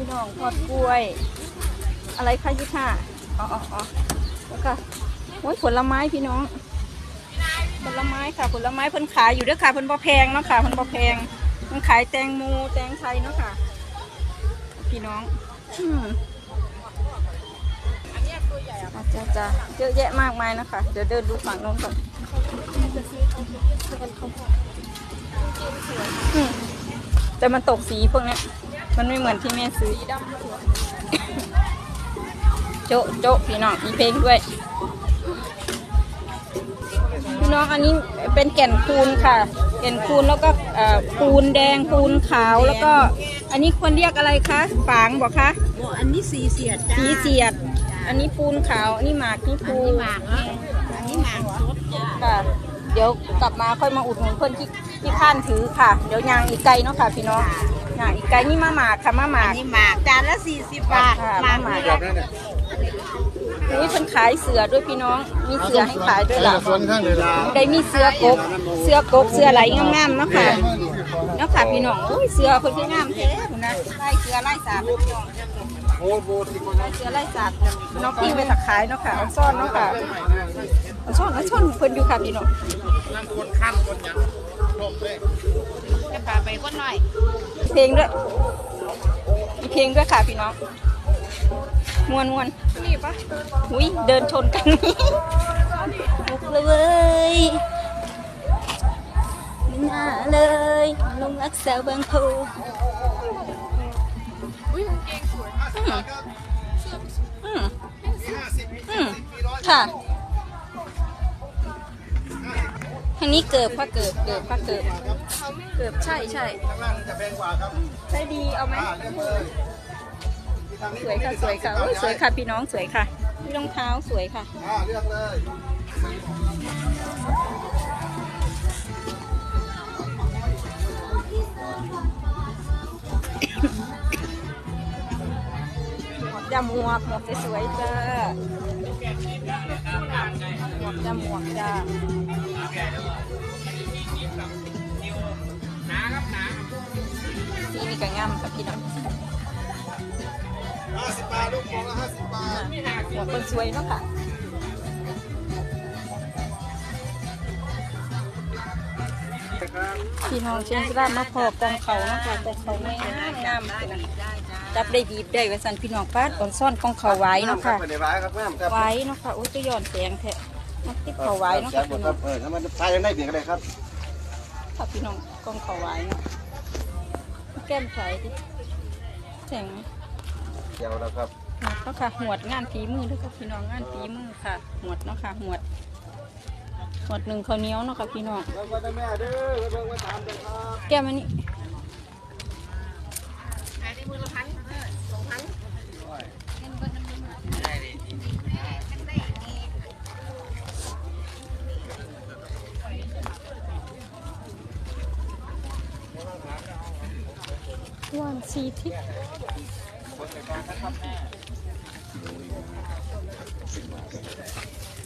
พี่น้องทอดกล้วย อะไรคะยี่ห้าอ๋ออ๋ออ๋อแล้วก็โอ้ยผลไม้พี่น้อง ผลไม้ค่ะ ผลไม้เพิ่นขายอยู่เด้วยค่ะเพิ่นบ่แพงเนาะค่ะเพิ่นบ่แพงเพิ่นขายแตงโมแตงไทยเนาะค่ะ พี่น้องอืมอาจะจะเยอะแยะมากมายนะคะ เดี๋ยวเดินดูฝั่งโน้นก่อนอืมแต่มันตกสีพวกนี้ มันไม่เหมือนที่แม่ซื้อโจะโจะพี่น้องมีเพลงด้วยพี่น้องอันนี้เป็นแก่นคูนค่ะ แก่นคูนแล้วก็เอ่อปูนแดงปูนขาวแล้วก็ อันนี้ควรเรียกอะไรคะฝางบอกคะโอ้อันนี้สีเสียดจ้าสีเสียด อันนี้ปูนขาวอันนี้หมากนี่อันปูนี้หมากเนาะอันนี้หมากสดจ้าค่ะ เดี๋ยวกลับมาค่อยมาอุดหนุนเพื่อนที่ที่ข้านถือค่ะ เดี๋ยวยางอีกไกลเนาะค่ะพี่น้องยางอีกไกลนี่มาหมากค่ะมาหมาอักนนี้หมากจานละสี่สิบบาทค่ะหมากหมากเลือกอุ้ยเพิ่นขายเสือด้วยพี่น้อง มีเสือให้ขายด้วยล่ะส่วนข้างเลยล่ะได้มีเสือกบเสือกบเสือไหลงามๆเนาะค่ะเนาะค่ะพี่น้องอุ้ยเสือเพิ่นคืองามแท้พุ่นนะไล่เสือไล่สาบพี่น้อง โอ้โหที่คนไล่เสือไล่สาบน้องพี่ไปตักขายเนาะค่ะเอาซ่อนเนาะค่ะ เอาซ่อนเอาซ่อนเพิ่นอยู่ค่ะพี่น้องนั่งคนข้ามคนยังลมเลยจะพาไปก้นหน่อยเพลงด้วยมีเพลงด้วยค่ะพี่น้องมวนมวนนี่ปะอุ้ยเดินชนกันบุกเลยเว้ยไม่น่าเลยลงรักสาวบางโพอุ้ยเก่งสวยอืมอืมอืมค่ะ ทางนี้เกิบผ้าเกิบเกิบผ้าเกิบเกิบใช่ใช่ข้างล่างจะแพงกว่าครับใช่ดีเอาไหมอ่าเรียกเลยทางสวยค่ะสวยค่ะโอ้ยสวยค่ะพี่น้องสวยค่ะนี่รองเท้าสวยค่ะอ่าเลือกเลยหมวกจ้าหมวกหมวกสวยๆจ้าหมวกจ้าหมวกจ้า สีนี่ก็งามค่ะพี่น้องห้าสิบบาทลูกของละห้าสิบบาทหมวกคนสวยเนาะค่ะครับพี่น้องเชียงรานมาพอกองเขาเนาะค่ะกองเขาไม่งามงามเลยนะจับได้บีบได้ไว้สันพี่น้องป้าดอ่อนซ่อนกองเขาไว้เนาะค่ะไปในร้านครับแม่ครับไว้เนาะค่ะอุ้ยจะย้อนแสงแท้ นักติดเขาไว้เนาะค่ะคพี่รัน้อบงเออถ้ามันทายยังได้เบียงก็ได้ครับค่ะพี่น้องกองเขาไว้เนาะแก้มใสดิแสงไหมเดี๋ยวแล้วครับหมดเนาะค่ะหวดงานฝีมือด้วยค่ะพี่น้องงานฝีมือค่ะหวดเนาะค่ะหวดหวดหนึ่งข้าวเหนียวเนาะค่ะพี่น้องแล้วก็ได้แม่เด้อแล้วเบิ่งไว้ตามเด้อครับแก้มอันนี้ วานสีทิศ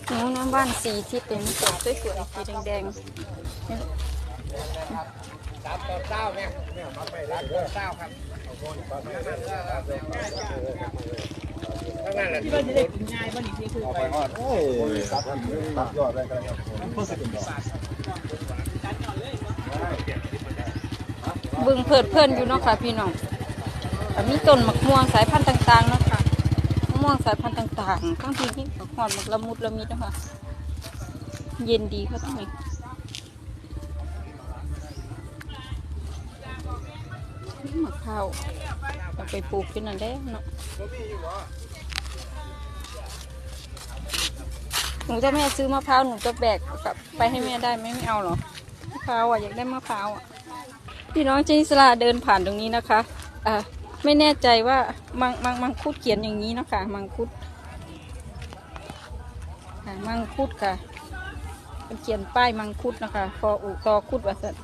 เนื้อน้ำบ้านสีทิศเป็นสวยสวยๆสีแดงๆสามต่อเก้าเนี่ยเนี่ยมาไปร้านต่อเก้าครับข้างหน้าแหละที่ว่าจะได้กินง่ายบ้านอีกทีคือไปฮอดโอ้ยตัดตัดยอดได้กันครับเพิ่มสิบเป็นบา บึงเพิดเพื่อนอยู่เนาะค่ะพี่น้องแต่มีต้นมะม่วงสายพันธุ์ต่างๆเนาะค่ะมะม่วงสายพันธุ์ต่างๆทั้งที่นี่หอมมักละมุดละมิดนะคะเย็นดีเขาต้องมีมะพร้าวเอาไปปลูกที่นั่นได้เนาะหนูจะแม่ซื้อมะพร้าวหนูจะแบกกลับไปให้แม่ได้ไหมไม่เอาหรอมะพร้าวอะอยากได้มะพร้าวอะ พี่น้องเจนิสลาเดินผ่านตรงนี้นะคะอ่าไม่แน่ใจว่ามังมังมังคุดเขียนอย่างนี้นะคะมังคุดอ่ามังคุดค่ะเป็นเขียนป้ายมังคุดนะคะพออุตอคุดว่าสัน